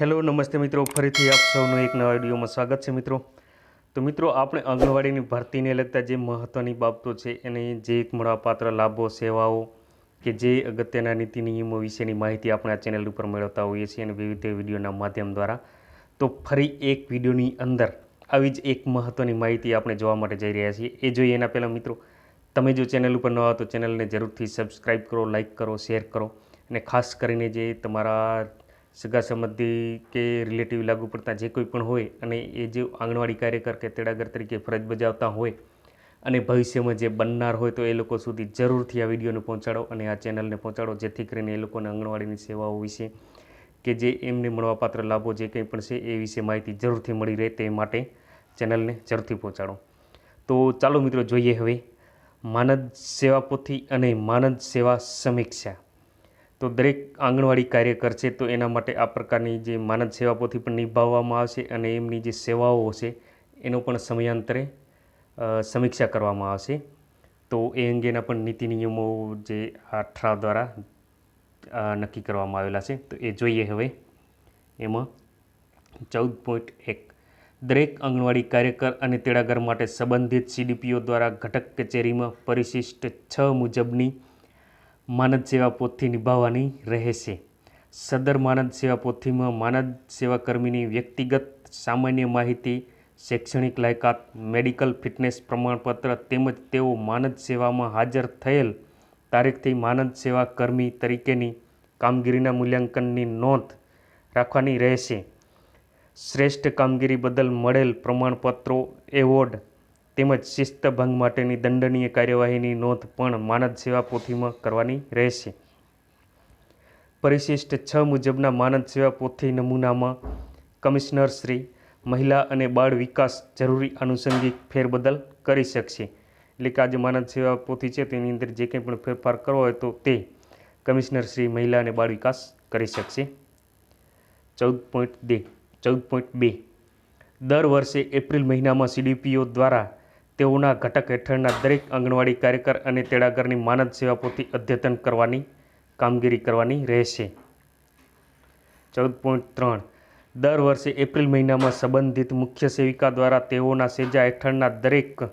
Hello, નમસ્તે મિત્રો. ફરીથી આપ સૌનું એક નવા વિડીયોમાં સ્વાગત છે મિત્રો. તો મિત્રો, આપણે આંગણવાડીની ભરતીને લગતા જે મહત્ત્વની બાબતો છે, એને જે એક મળવાપાત્ર લાભો, સેવાઓ કે જે અગત્યના નીતિ નિયમો વિશેની માહિતી આપણે આ ચેનલ ઉપર મેળવતા હોઈએ છીએ અને વિવિધ વિડીયોના માધ્યમ દ્વારા. તો ફરી એક વિડીયોની અંદર આવી જ એક મહત્ત્વની માહિતી આપણે જોવા માટે જઈ રહ્યા છીએ. એ જોઈએ એના પહેલાં મિત્રો, તમે જો ચેનલ ઉપર ન આવો તો ચેનલને જરૂરથી સબસ્ક્રાઈબ કરો લાઇક કરો શેર કરો અને ખાસ કરીને જે તમારા સગા સંબંધી કે રિલેટિવ લાગુ પડતા જે કોઈ પણ હોય અને એ જે આંગણવાડી કાર્યકર કે તેડાગર તરીકે ફરજ બજાવતા હોય અને ભવિષ્યમાં જે બનનાર હોય તો એ લોકો સુધી જરૂરથી આ વિડીયોને પહોંચાડો અને આ ચેનલને પહોંચાડો, જેથી કરીને એ લોકોને આંગણવાડીની સેવાઓ વિશે કે જે એમને મળવાપાત્ર લાભો જે કંઈ પણ છે એ વિશે માહિતી જરૂરથી મળી રહે તે માટે ચેનલને જરૂરથી પહોંચાડો. તો ચાલો મિત્રો, જોઈએ હવે માનદ સેવા પોથી અને માનદ સેવા સમીક્ષા. તો દરેક આંગણવાડી કાર્યકર છે, તો એના માટે આ પ્રકારની જે માનદ સેવા પોથી પણ નિભાવવામાં આવશે અને એમની જે સેવાઓ છે, એનો પણ સમયાંતરે સમીક્ષા કરવામાં આવશે. તો એ અંગેના પણ નીતિ નિયમો જે આ ઠરાવ દ્વારા નક્કી કરવામાં આવેલા છે. તો એ જોઈએ હવે. એમાં ચૌદ પોઈન્ટ એક. દરેક આંગણવાડી કાર્યકર અને તેડાગર માટે સંબંધિત સીડીપીઓ દ્વારા ઘટક કચેરીમાં પરિશિષ્ટ છ મુજબની માનદ સેવા પોથી નિભાવવાની રહેશે સદર માનદ સેવા પોથીમાં માનદ સેવા કર્મીની વ્યક્તિગત સામાન્ય માહિતી, શૈક્ષણિક લાયકાત, મેડિકલ ફિટનેસ પ્રમાણપત્ર તેમજ તેઓ માનદ સેવામાં હાજર થયેલ તારીખથી માનદ સેવા કર્મી તરીકેની કામગીરીના મૂલ્યાંકનની નોંધ રાખવાની રહેશે. શ્રેષ્ઠ કામગીરી બદલ મળેલ પ્રમાણપત્રો, એવોર્ડ તેમજ શિસ્તભંગ માટેની દંડનીય કાર્યવાહીની નોંધ પણ માનદ સેવા પોથીમાં કરવાની રહેશે. પરિશિષ્ટ છ મુજબના માનદ સેવા પોથી નમૂનામાં કમિશનર શ્રી, મહિલા અને બાળ વિકાસ જરૂરી આનુષંગિક ફેરબદલ કરી શકશે. એટલે કે આજે માનદ સેવા પોથી છે તેની અંદર જે કંઈ પણ ફેરફાર કરવો હોય તો તે કમિશનર શ્રી, મહિલા અને બાળ વિકાસ કરી શકશે. ચૌદ પોઈન્ટ બે, ચૌદ પોઈન્ટ બે. દર વર્ષે એપ્રિલ મહિનામાં સીડીપીઓ દ્વારા તેઓના ઘટક હેઠળના દરેક આંગણવાડી કાર્યકર અને તેડાગરની માનદ સેવા પોથી અદ્યતન કરવાની કામગીરી કરવાની રહેશે. ચૌદ પોઈન્ટ ત્રણ. દર વર્ષે એપ્રિલ મહિનામાં સંબંધિત મુખ્ય સેવિકા દ્વારા તેઓના સેજા હેઠળના દરેક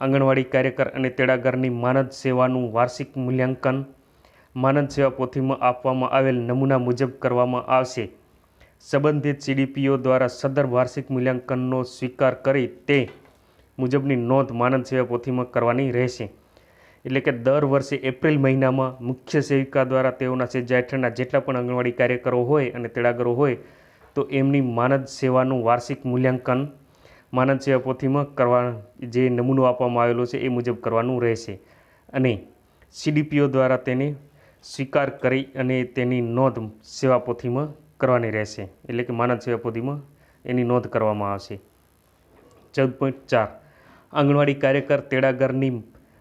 આંગણવાડી કાર્યકર અને તેડાગરની માનદ સેવાનું વાર્ષિક મૂલ્યાંકન માનદ સેવા પોથીમાં આપવામાં આવેલ નમૂના મુજબ કરવામાં આવશે. સંબંધિત સીડીપીઓ દ્વારા સદર વાર્ષિક મૂલ્યાંકનનો સ્વીકાર કરી તે મુજબની નોંધ માનદ સેવા પોથીમાં કરવાની રહેશે. એટલે કે દર વર્ષે એપ્રિલ મહિનામાં મુખ્ય સેવિકા દ્વારા તેઓના સેજા હેઠળના જેટલા પણ આંગણવાડી કાર્યકરો હોય અને તેડાગરો હોય, તો એમની માનદ સેવાનું વાર્ષિક મૂલ્યાંકન માનદ સેવા પોથીમાં કરવા જે નમૂનો આપવામાં આવેલો છે એ મુજબ કરવાનું રહેશે. અને સીડીપીઓ દ્વારા તેને સ્વીકાર કરી અને તેની નોંધ સેવા પોથીમાં કરવાની રહેશે. એટલે કે માનદ સેવા પોથીમાં એની નોંધ કરવામાં આવશે. ચૌદ પોઈન્ટ ચાર. આંગણવાડી કાર્યકર તેડાગરની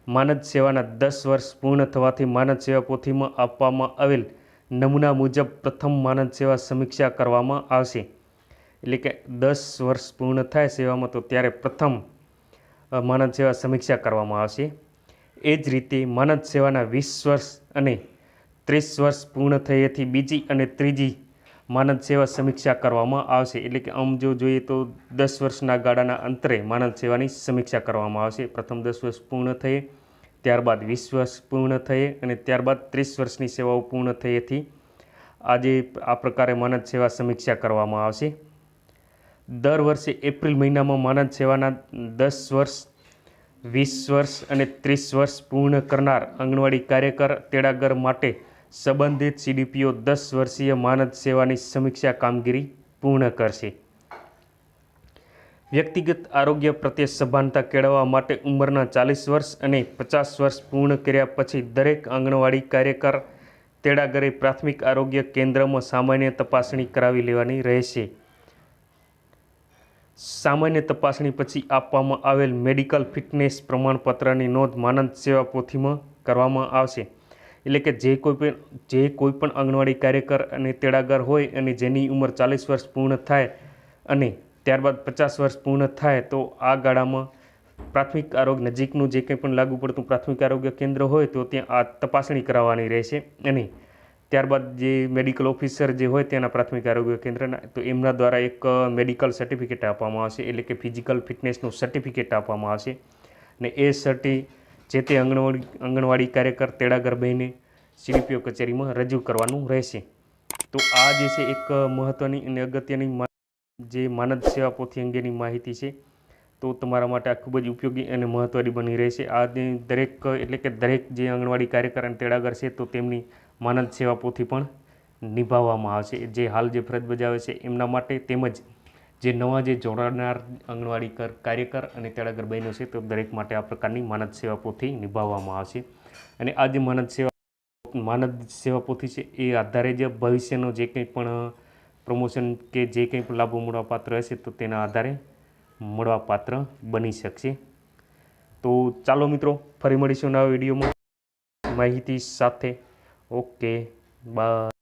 માનદ સેવાના દસ વર્ષ પૂર્ણ થવાથી માનદ સેવા પોથીમાં આપવામાં આવેલ નમૂના મુજબ પ્રથમ માનદ સેવા સમીક્ષા કરવામાં આવશે. એટલે કે દસ વર્ષ પૂર્ણ થાય સેવામાં તો ત્યારે પ્રથમ માનદ સેવા સમીક્ષા કરવામાં આવશે. એ જ રીતે માનદ સેવાના વીસ વર્ષ અને ત્રીસ વર્ષ પૂર્ણ થયેથી બીજી અને ત્રીજી માનદ સેવા સમીક્ષા કરવામાં આવશે. એટલે કે આમ જો જોઈએ તો દસ વર્ષના ગાળાના અંતરે માનદ સેવાની સમીક્ષા કરવામાં આવશે. પ્રથમ દસ વર્ષ પૂર્ણ થયે, ત્યારબાદ વીસ વર્ષ પૂર્ણ થયે અને ત્યારબાદ ત્રીસ વર્ષની સેવાઓ પૂર્ણ થયેથી આજે આ પ્રકારે માનદ સેવા સમીક્ષા કરવામાં આવશે. દર વર્ષે એપ્રિલ મહિનામાં માનદ સેવાના દસ વર્ષ, વીસ વર્ષ અને ત્રીસ વર્ષ પૂર્ણ કરનાર આંગણવાડી કાર્યકર, તેડાગર માટે સંબંધિત સીડીપીઓ દસ વર્ષીય માનદ સેવાની સમીક્ષા કામગીરી પૂર્ણ કરશે. વ્યક્તિગત આરોગ્ય પ્રત્યે સભાનતા કેળવવા માટે ઉંમરના ચાલીસ વર્ષ અને પચાસ વર્ષ પૂર્ણ કર્યા પછી દરેક આંગણવાડી કાર્યકર તેડાગરે પ્રાથમિક આરોગ્ય કેન્દ્રમાં સામાન્ય તપાસણી કરાવી લેવાની રહેશે. સામાન્ય તપાસણી પછી આપવામાં આવેલ મેડિકલ ફિટનેસ પ્રમાણપત્રની નોંધ માનદ સેવા પોથીમાં કરવામાં આવશે. એટલે કે જે કોઈ પણ જે કોઈ પણ આંગણવાડી કાર્યકર અને તેડાગર હોય અને જેની ઉંમર ચાલીસ વર્ષ પૂર્ણ થાય અને ત્યારબાદ પચાસ વર્ષ પૂર્ણ થાય, તો આ ગાળામાં પ્રાથમિક આરોગ્ય નજીકનું જે કંઈ પણ લાગુ પડતું પ્રાથમિક આરોગ્ય કેન્દ્ર હોય, તો ત્યાં આ તપાસણી કરાવવાની રહેશે. અને ત્યારબાદ જે મેડિકલ ઓફિસર જે હોય તેના પ્રાથમિક આરોગ્ય કેન્દ્રના, તો એમના દ્વારા એક મેડિકલ સર્ટિફિકેટ આપવામાં આવશે. એટલે કે ફિઝિકલ ફિટનેસનું સર્ટિફિકેટ આપવામાં આવશે. ને એ સર્ટી જે તે આંગણવાડી આંગણવાડી કાર્યકર તેડાગર બહેને સીડીપીઓ કચેરીમાં રજૂ કરવાનું રહેશે. તો આ જે છે એક મહત્ત્વની અને અગત્યની જે માનદ સેવા પોથી અંગેની માહિતી છે. તો તમારા માટે આ ખૂબ જ ઉપયોગી અને મહત્ત્વની બની રહેશે. આ દરેક એટલે કે દરેક જે આંગણવાડી કાર્યકર અને તેડાગર છે તો તેમની માનદ સેવા પોથી પણ નિભાવવામાં આવશે. જે હાલ જે ફરજ બજાવે છે એમના માટે તેમજ જે નવા જે જોડાનાર આંગણવાડી કર, કાર્યકર અને તેડાગર બહેનો છે તો દરેક માટે આ પ્રકારની માનદ સેવા પોથી નિભાવવામાં આવશે. અને આ જે માનદ સેવા માનદ સેવા પોથી છે, એ આધારે જે ભવિષ્યનો જે કંઈ પણ પ્રમોશન કે જે કંઈ પણ લાભો મળવાપાત્ર હશે, તો તેના આધારે મળવાપાત્ર બની શકશે. તો ચાલો મિત્રો, ફરી મળીશું નવા વિડીયોમાં. માહિતી સાથે. Okay, bye.